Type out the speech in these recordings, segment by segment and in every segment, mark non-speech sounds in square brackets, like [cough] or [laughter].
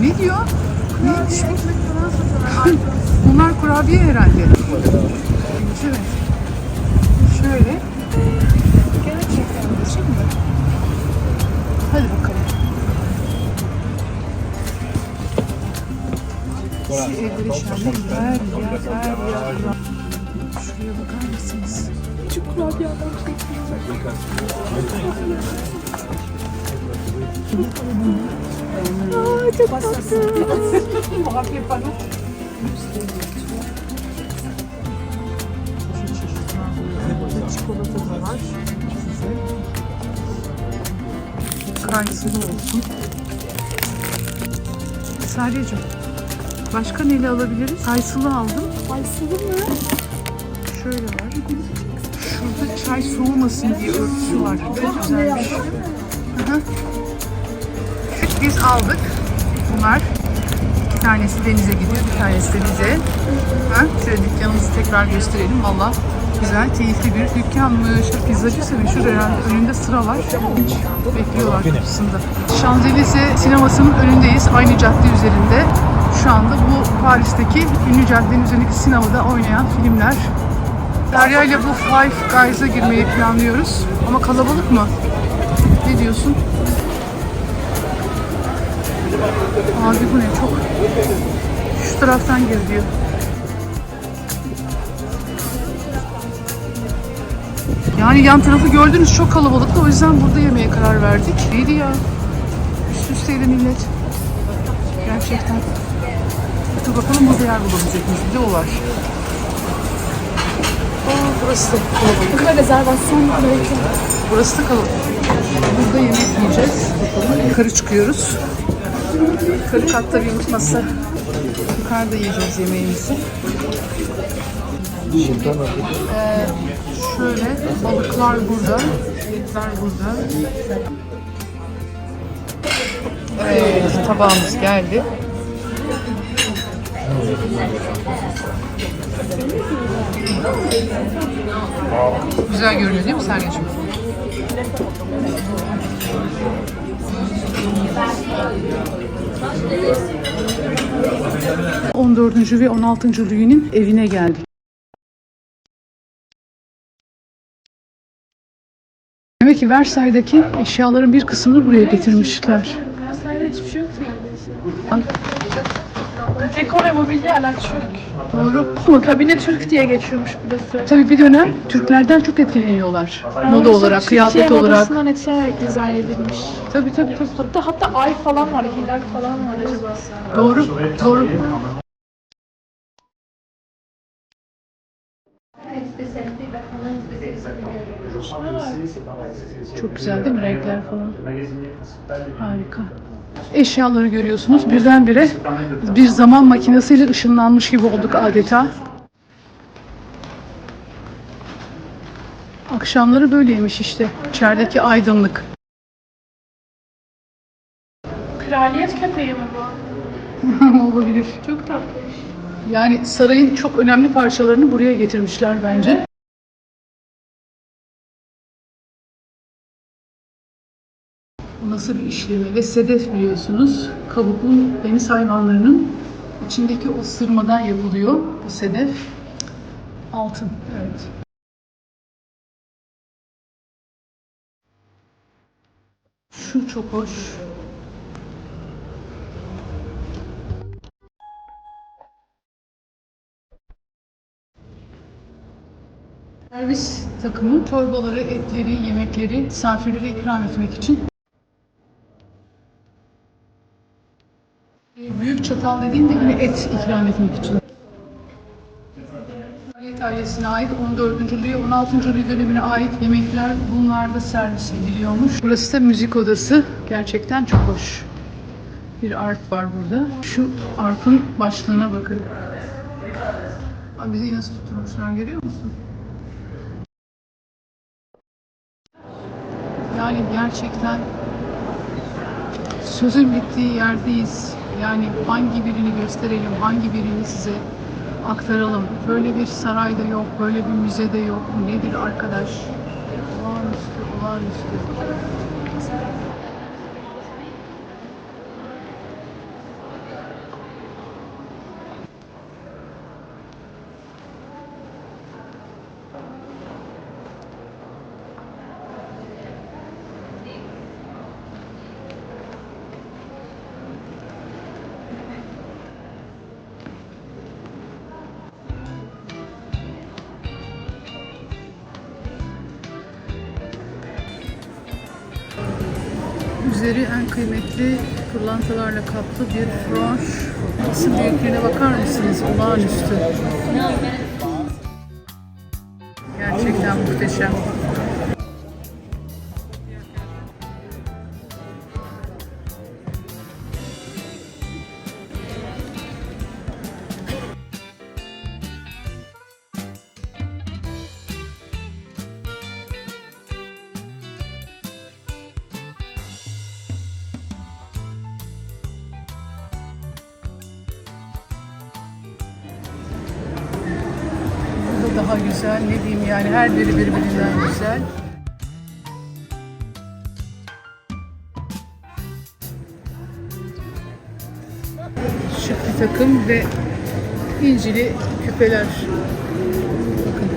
Ne diyor? Neymiş bu? Bunlar kurabiye herhalde. Evet. Şöyle. Gerçekten mi? Hadi bakalım. Şu evleri şenlik her yer, her yer. Şuraya bakar mısınız? Küçük kurabiye adam Aa, çok tatlı. Çikolata da var. Kayısılı olsun. Sadece başka neyle alabiliriz? Kayısılı aldım. Kayısılı mı? Şöyle var. Şurada çay soğumasın diye örtüsü var. Çok güzelmiş. Hı hı. Biz aldık. Bunlar. İki tanesi denize gidiyor, bir tanesi de bize. Ha? Şöyle dükkanımızı tekrar gösterelim. Valla güzel, keyifli bir dükkanmış. Pizzacısı meşhur herhalde. Önünde sıra var. Bekliyorlar kapısında. Şanzelize sinemasının önündeyiz. Aynı cadde üzerinde. Şu anda bu Paris'teki ünlü caddenin üzerindeki sinemada oynayan filmler. Derya ile bu Five Guys'a girmeyi planlıyoruz. Ama kalabalık mı? Ne diyorsun? Abi bu ne çok. Şu taraftan gir diyor. Yani yan tarafı gördünüz çok kalabalıktı. O yüzden burada yemeye karar verdik. Neydi ya? Üst üsteydi millet. Gerçekten. Dur bakalım burada yer bulabilecek miyiz? Bir de o var. Aa, burası da kalabalık. Burada rezervasyon belki. Burası da kalabalık. Burada yemek yiyeceğiz. Bakalım. Yukarı çıkıyoruz. Yukarı katta bir masa. Yukarıda yiyeceğiz yemeğimizi. Ee, şöyle balıklar burada, etler burada. Evet, tabağımız geldi. Güzel görünüyor değil mi Sergen'cim? On dördüncü ve 16. Louis'nin evine geldik. Demek ki Versailles'deki eşyaların bir kısmını buraya getirmişler. Aslında hiçbir şey yok. Dekor ve mobilyalar Türk. Doğru. Ama kabine Türk diye geçiyormuş burası. Tabii bir dönem Türklerden çok etkileniyorlar. Moda olarak, kıyafet Türkiye olarak. modasından etkilenerek dizayn edilmiş. Tabii tabii tabii. Hatta hatta ay falan var, hilal falan var acaba. Doğru, doğru. Çok güzel değil mi renkler falan? Harika. Eşyaları görüyorsunuz. Birdenbire bir zaman makinesiyle ışınlanmış gibi olduk adeta. Akşamları böyleymiş işte. İçerideki aydınlık. Kraliyet köpeği mi bu? [laughs] Olabilir. Çok tatlıymış. Yani sarayın çok önemli parçalarını buraya getirmişler bence. Nasıl bir işleme ve sedef biliyorsunuz. Kabuklu deniz hayvanlarının içindeki o sırmadan yapılıyor bu sedef. Altın, evet. Şu çok hoş. Servis takımı torbaları, etleri, yemekleri misafirlere ikram etmek için. Büyük çatal dediğimde yine et ikram etmek için. Kraliyet ailesine ait 14. Louis, 16. Louis dönemine ait yemekler bunlarda servis ediliyormuş. Burası da müzik odası. Gerçekten çok hoş. Bir arp var burada. Şu arpın başlığına bakın. Abi bizi nasıl tutturmuşlar görüyor musun? Yani gerçekten sözün bittiği yerdeyiz. Yani hangi birini gösterelim, hangi birini size aktaralım. Böyle bir sarayda yok, böyle bir müzede yok. Nedir arkadaş? Olağanüstü, olağanüstü. Üzeri en kıymetli pırlantalarla kaplı bir broş. Nasıl büyüklüğüne bakar mısınız? Olağanüstü. Güzel. Ne diyeyim yani her biri birbirinden güzel. Şık bir takım ve incili küpeler. Bakın.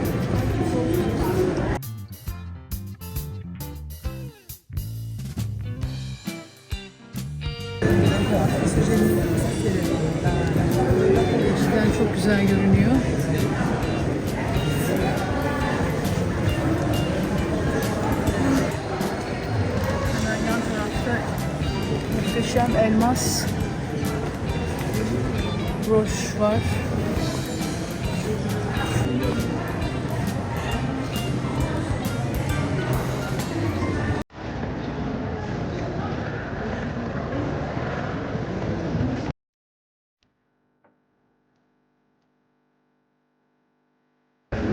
Cidden çok güzel görünüyor. Muhteşem elmas broş var.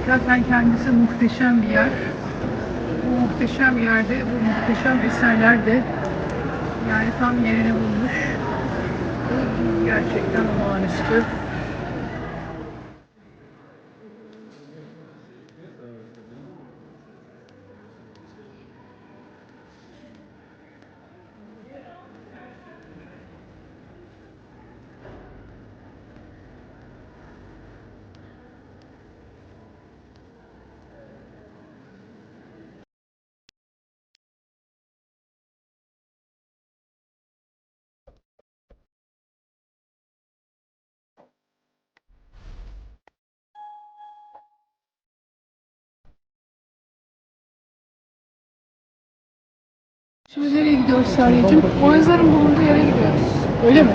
Zaten kendisi muhteşem bir yer. Bu muhteşem yerde bu muhteşem eserler de yani tam yerini bulmuş. Gerçekten olağanüstü. Şimdi nereye gidiyoruz Sarıcığım? Boğazların bulunduğu yere gidiyoruz. Öyle mi?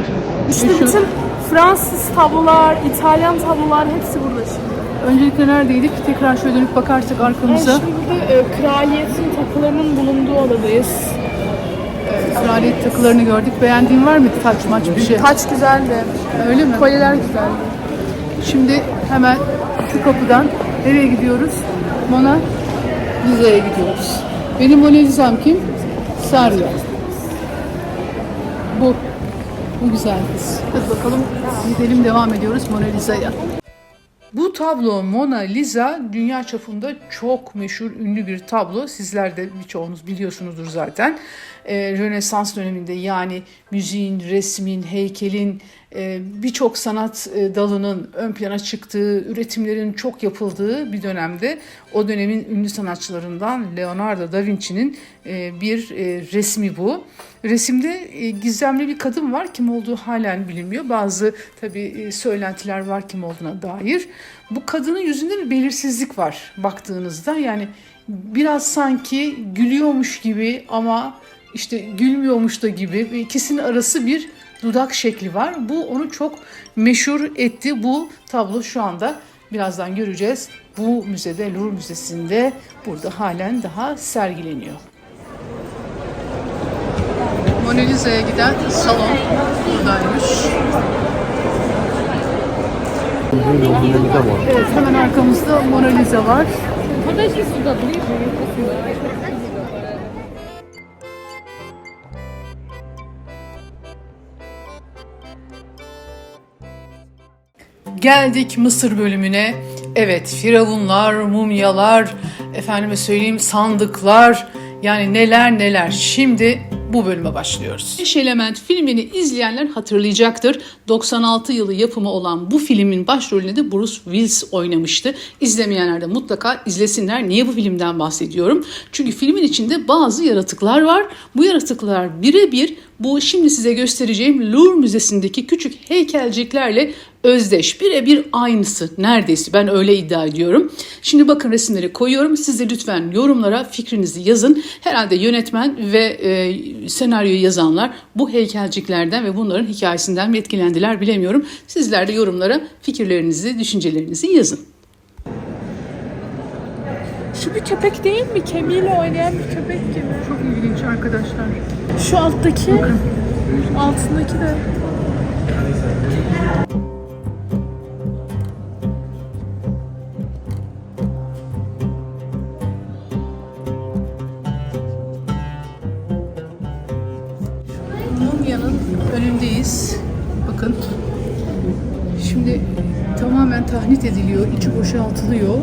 İşte Şu- bütün Fransız tablolar, İtalyan tablolar hepsi burada şimdi. Öncelikle neredeydik? Tekrar şöyle dönüp bakarsak Yani arkamıza. şimdi burada e, kraliyetin takılarının bulunduğu odadayız. Kraliyet takılarını gördük. Beğendiğin var mı? Taç maç bir şey. Taç güzeldi. Öyle mi? Kolyeler güzeldi. Şimdi hemen şu kapıdan nereye gidiyoruz? Mona Lisa'ya gidiyoruz. Benim Mona Lisa'm kim? Sarya. Bu. Bu güzel kız. Hadi bakalım gidelim devam ediyoruz Mona Lisa'ya. Bu tablo Mona Lisa dünya çapında çok meşhur, ünlü bir tablo. Sizler de birçoğunuz biliyorsunuzdur zaten. Ee, Rönesans döneminde yani müziğin, resmin, heykelin, e, birçok sanat e, dalının ön plana çıktığı, üretimlerin çok yapıldığı bir dönemde o dönemin ünlü sanatçılarından Leonardo da Vinci'nin e, bir e, resmi bu. Resimde e, gizemli bir kadın var. Kim olduğu halen bilinmiyor. Bazı tabii e, söylentiler var kim olduğuna dair. Bu kadının yüzünde bir belirsizlik var baktığınızda. Yani biraz sanki gülüyormuş gibi ama işte gülmüyormuş da gibi ikisinin arası bir dudak şekli var. Bu onu çok meşhur etti. Bu tablo şu anda birazdan göreceğiz. Bu müzede, Louvre Müzesi'nde burada halen daha sergileniyor. Mona Lisa'ya giden salon buradaymış. Evet, hemen arkamızda Mona Lisa var. Geldik Mısır bölümüne. Evet, firavunlar, mumyalar, efendime söyleyeyim sandıklar, yani neler neler. Şimdi bu bölüme başlıyoruz. Beş Element filmini izleyenler hatırlayacaktır. 96 yılı yapımı olan bu filmin başrolünde de Bruce Willis oynamıştı. İzlemeyenler de mutlaka izlesinler. Niye bu filmden bahsediyorum? Çünkü filmin içinde bazı yaratıklar var. Bu yaratıklar birebir bu şimdi size göstereceğim Louvre Müzesi'ndeki küçük heykelciklerle özdeş, birebir aynısı neredeyse ben öyle iddia ediyorum. Şimdi bakın resimleri koyuyorum. Siz de lütfen yorumlara fikrinizi yazın. Herhalde yönetmen ve e, senaryoyu yazanlar bu heykelciklerden ve bunların hikayesinden mi etkilendiler bilemiyorum. Sizler de yorumlara fikirlerinizi, düşüncelerinizi yazın. Şu bir köpek değil mi? Kemiğiyle oynayan bir köpek gibi. Çok ilginç arkadaşlar. Şu alttaki, altındaki de. Boşaltılıyor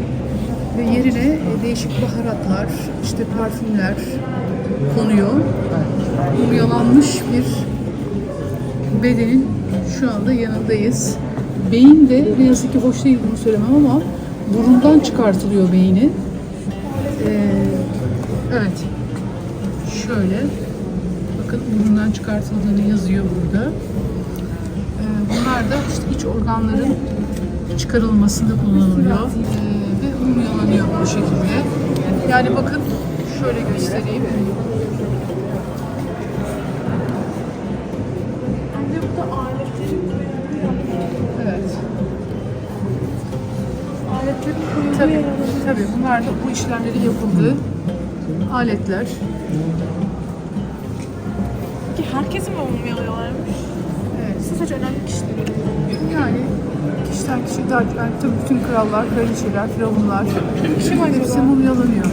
ve yerine e, değişik baharatlar, işte parfümler konuyor. Mumyalanmış bir bedenin şu anda yanındayız. Beyin de ne yazık ki hoş değil bunu söylemem ama burundan çıkartılıyor beyni. Ee, evet. Şöyle. Bakın burundan çıkartıldığını yazıyor burada. Ee, bunlar da işte iç organların çıkarılmasında kullanılıyor. Ee, ve mumyalanıyor bu şekilde. Yani bakın şöyle göstereyim. Anne burada aletlerin Evet. Tabii, tabii bunlar da bu işlemleri yapıldığı aletler. Peki herkesi mi mumyalıyorlarmış? Evet. Siz sadece önemli kişileri. Yani kişiden kişi daha yani tabii bütün krallar, kraliçeler, firavunlar Kim hepsi mumyalanıyor.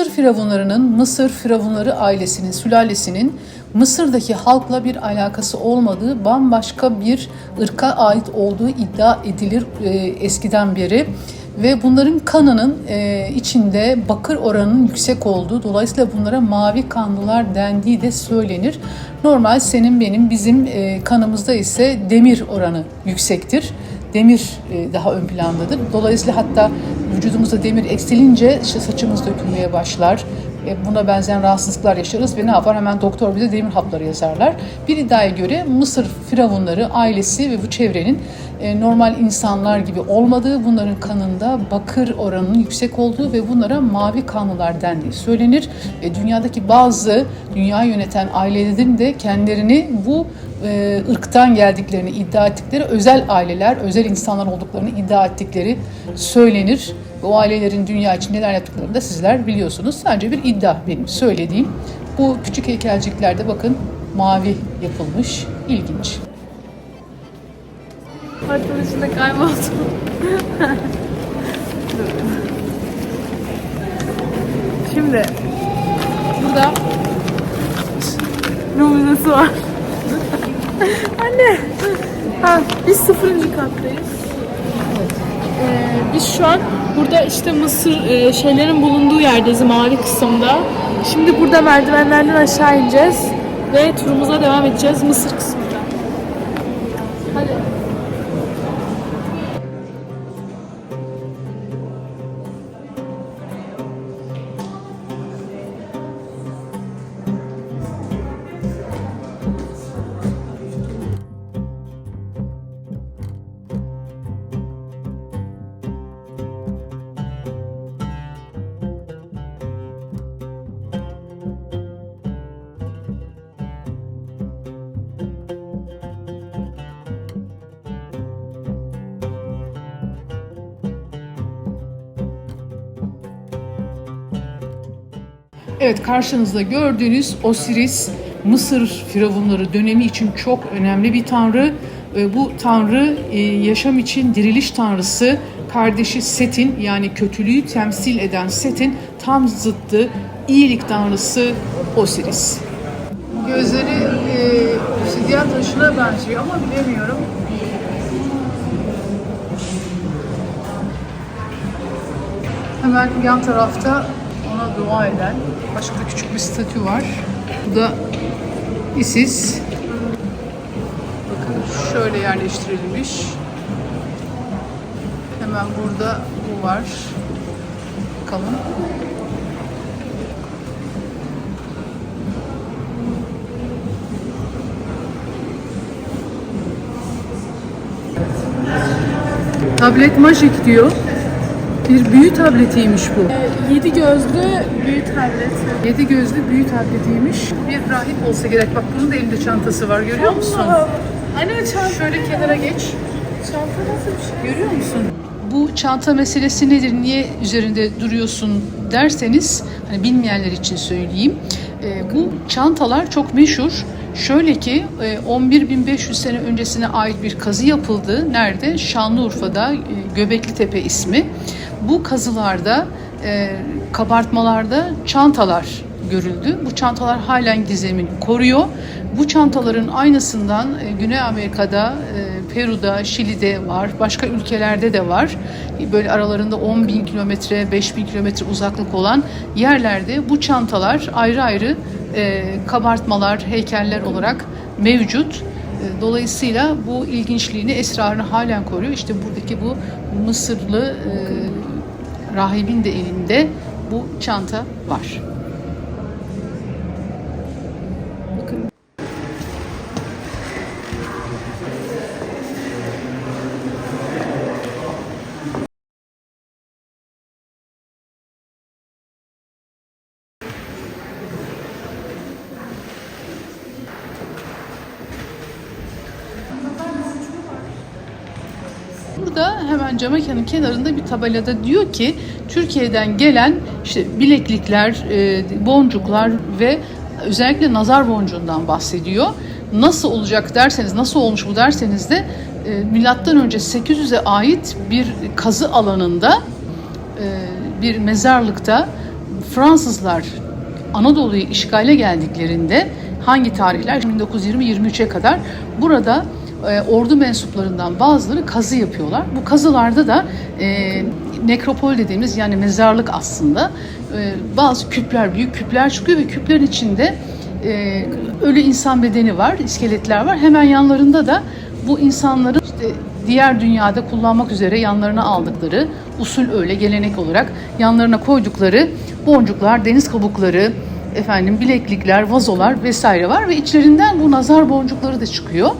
Mısır firavunlarının, Mısır firavunları ailesinin, sülalesinin Mısır'daki halkla bir alakası olmadığı bambaşka bir ırka ait olduğu iddia edilir e, eskiden beri. Ve bunların kanının e, içinde bakır oranının yüksek olduğu, dolayısıyla bunlara mavi kanlılar dendiği de söylenir. Normal senin benim bizim e, kanımızda ise demir oranı yüksektir demir e, daha ön plandadır. Dolayısıyla hatta vücudumuzda demir eksilince işte saçımız dökülmeye başlar. E, Buna benzeyen rahatsızlıklar yaşarız ve ne yapar? Hemen doktor bize demir hapları yazarlar. Bir iddiaya göre Mısır firavunları, ailesi ve bu çevrenin e, normal insanlar gibi olmadığı, bunların kanında bakır oranının yüksek olduğu ve bunlara mavi kanlılar dendiği söylenir. E, Dünyadaki bazı dünya yöneten ailelerin de kendilerini bu ırktan geldiklerini iddia ettikleri özel aileler, özel insanlar olduklarını iddia ettikleri söylenir. O ailelerin dünya için neler yaptıklarını da sizler biliyorsunuz. Sadece bir iddia benim söylediğim. Bu küçük heykelciklerde bakın mavi yapılmış. İlginç. Haritanın içinde kayboldum. Şimdi burada Rum müzesi var. Anne. Ha, biz sıfırıncı kattayız. Ee, biz şu an burada işte Mısır e, şeylerin bulunduğu yerdeyiz mavi kısımda. Şimdi burada merdivenlerden aşağı ineceğiz ve turumuza devam edeceğiz Mısır kısmında. Evet karşınızda gördüğünüz Osiris Mısır firavunları dönemi için çok önemli bir tanrı. Bu tanrı e, yaşam için diriliş tanrısı, kardeşi Set'in yani kötülüğü temsil eden Set'in tam zıttı iyilik tanrısı Osiris. Gözleri e, obsidyen taşına benziyor ama bilemiyorum. Hemen yan tarafta dua eden başka da küçük bir statü var. Bu da Isis. Bakın şöyle yerleştirilmiş. Hemen burada bu var. Bakalım. Tablet Magic diyor. Bir büyü tabletiymiş bu. Yedi gözlü büyük tablet. Yedi gözlü büyü tabletiymiş. Bir rahip olsa gerek. Bak bunun da elinde çantası var görüyor musun? Anne çanta. Şöyle kenara geç. Çanta nasıl bir şey? Görüyor musun? Bu çanta meselesi nedir? Niye üzerinde duruyorsun derseniz, hani bilmeyenler için söyleyeyim. Ee, bu çantalar çok meşhur. Şöyle ki e, 11.500 sene öncesine ait bir kazı yapıldı. Nerede? Şanlıurfa'da e, Göbekli Tepe ismi. Bu kazılarda, e, kabartmalarda çantalar görüldü. Bu çantalar halen gizemini koruyor. Bu çantaların aynısından e, Güney Amerika'da, e, Peru'da, Şili'de var. Başka ülkelerde de var. Böyle aralarında 10 bin kilometre, 5 bin kilometre uzaklık olan yerlerde bu çantalar ayrı ayrı e, kabartmalar, heykeller olarak mevcut. E, Dolayısıyla bu ilginçliğini, esrarını halen koruyor. İşte buradaki bu Mısırlı e, rahibin de elinde bu çanta var. Burada hemen cam mekanın kenarında bir tabelada diyor ki Türkiye'den gelen işte bileklikler, e, boncuklar ve özellikle nazar boncuğundan bahsediyor. Nasıl olacak derseniz, nasıl olmuş bu derseniz de e, milattan önce 800'e ait bir kazı alanında e, bir mezarlıkta Fransızlar Anadolu'yu işgale geldiklerinde hangi tarihler 1920-23'e kadar burada e, ordu mensuplarından bazıları kazı yapıyorlar. Bu kazılarda da e, nekropol dediğimiz yani mezarlık aslında e, bazı küpler, büyük küpler çıkıyor ve küplerin içinde e, ölü insan bedeni var, iskeletler var. Hemen yanlarında da bu insanların işte diğer dünyada kullanmak üzere yanlarına aldıkları usul öyle gelenek olarak yanlarına koydukları boncuklar, deniz kabukları, efendim bileklikler, vazolar vesaire var ve içlerinden bu nazar boncukları da çıkıyor.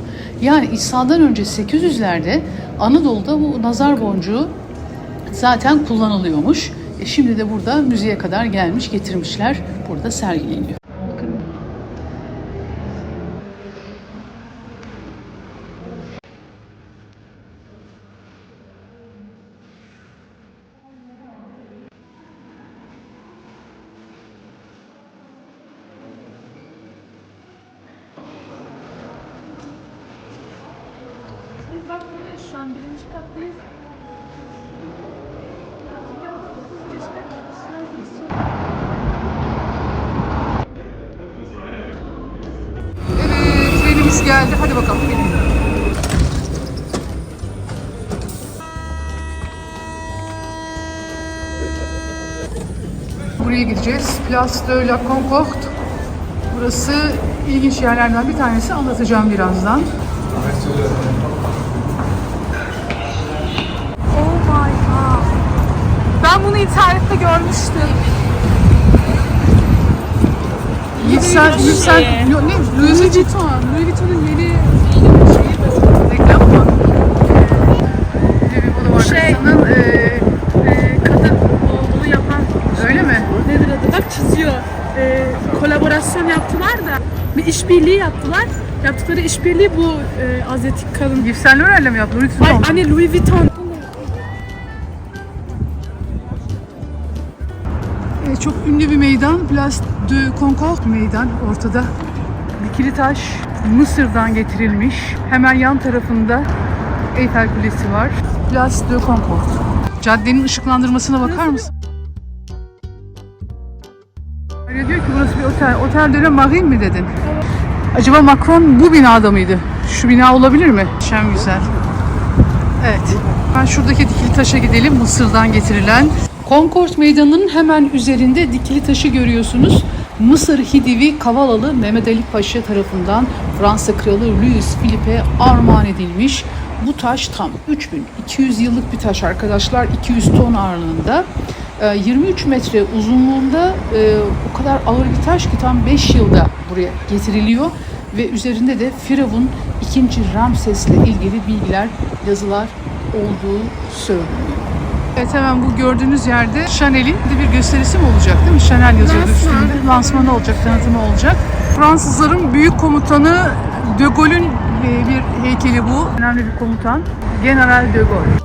Yani İsa'dan önce 800'lerde Anadolu'da bu nazar boncuğu zaten kullanılıyormuş. E şimdi de burada müzeye kadar gelmiş, getirmişler. Burada sergileniyor. Biz bak burada şu an birinci kattayız. Evet, trenimiz geldi. Hadi bakalım gelin. Buraya gideceğiz. Place de la Concorde. Burası ilginç yerlerden bir tanesi. Anlatacağım birazdan. Ben bunu internette görmüştüm. Yüksel, yüksel, şey. Ne? Louis Vuitton. Louis Vuitton'un yeni reklam mı? Bu Şey. ee, e, kadın olduğunu yapan öyle mi? nedir adı? Bak çiziyor. E, kolaborasyon yaptılar da bir işbirliği yaptılar. Yaptıkları işbirliği bu e, azyatik kadın. Yves Saint Laurent'le mi yaptı? Louis Ay Vuitton. anne Louis Vuitton. Ee, çok ünlü bir meydan. Place de Concorde meydan ortada. Dikili taş Mısır'dan getirilmiş. Hemen yan tarafında Eyfel Kulesi var. Place de Concorde. Caddenin ışıklandırmasına bakar mısın? Arya diyor ki burası bir otel. Otel de la Marine mi dedin? Acaba Macron bu binada mıydı? Şu bina olabilir mi? Şem güzel. Evet. Ben şuradaki dikili taşa gidelim. Mısır'dan getirilen. Concord Meydanı'nın hemen üzerinde dikili taşı görüyorsunuz. Mısır Hidivi Kavalalı Mehmet Ali Paşa tarafından Fransa Kralı Louis Philippe'e armağan edilmiş. Bu taş tam 3200 yıllık bir taş arkadaşlar. 200 ton ağırlığında. Ee, 23 metre uzunluğunda e, o kadar ağır bir taş ki tam 5 yılda buraya getiriliyor ve üzerinde de Firavun 2. Ramses'le ilgili bilgiler, yazılar olduğu söyleniyor. Evet hemen bu gördüğünüz yerde Chanel'in de bir gösterisi mi olacak değil mi? Chanel yazıyordu Lansman. üstünde. Lansmanı olacak, tanıtımı olacak. Fransızların büyük komutanı De Gaulle'ün e, bir heykeli bu. Önemli bir komutan. General De Gaulle.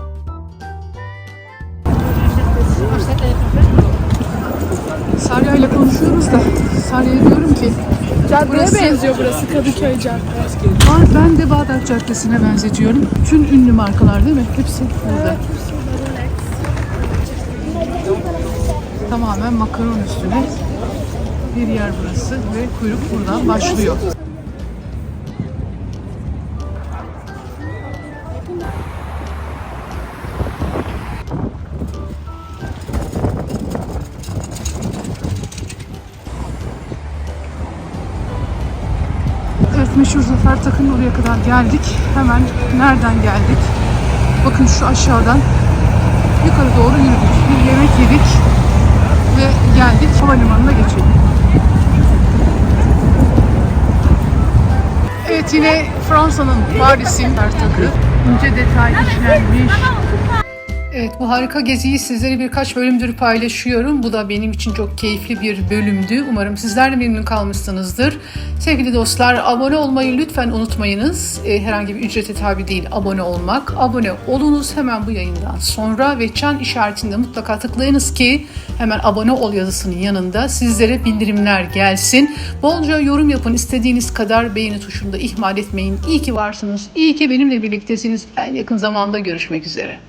Sarya ile konuşuyoruz da Sarya'ya diyorum ki Caddeye benziyor burası Kadıköy Caddesi. "Aa, ben de Bağdat Caddesi'ne benzetiyorum. Bütün ünlü markalar değil mi? Hepsi burada. Tamamen makaron üstüne bir yer burası ve kuyruk buradan başlıyor. Evet meşhur Zafer Takı'nın oraya kadar geldik. Hemen nereden geldik? Bakın şu aşağıdan yukarı doğru yürüdük. Yemek yedik ve geldik havalimanına geçelim. Evet yine Fransa'nın Paris'in Zafer Takı. İnce detay işlenmiş. Evet bu harika geziyi sizlere birkaç bölümdür paylaşıyorum. Bu da benim için çok keyifli bir bölümdü. Umarım sizler de memnun kalmışsınızdır. Sevgili dostlar abone olmayı lütfen unutmayınız. Ee, herhangi bir ücrete tabi değil abone olmak. Abone olunuz hemen bu yayından sonra ve çan işaretinde mutlaka tıklayınız ki hemen abone ol yazısının yanında sizlere bildirimler gelsin. Bolca yorum yapın istediğiniz kadar beğeni tuşunu da ihmal etmeyin. İyi ki varsınız. İyi ki benimle birliktesiniz. En yakın zamanda görüşmek üzere.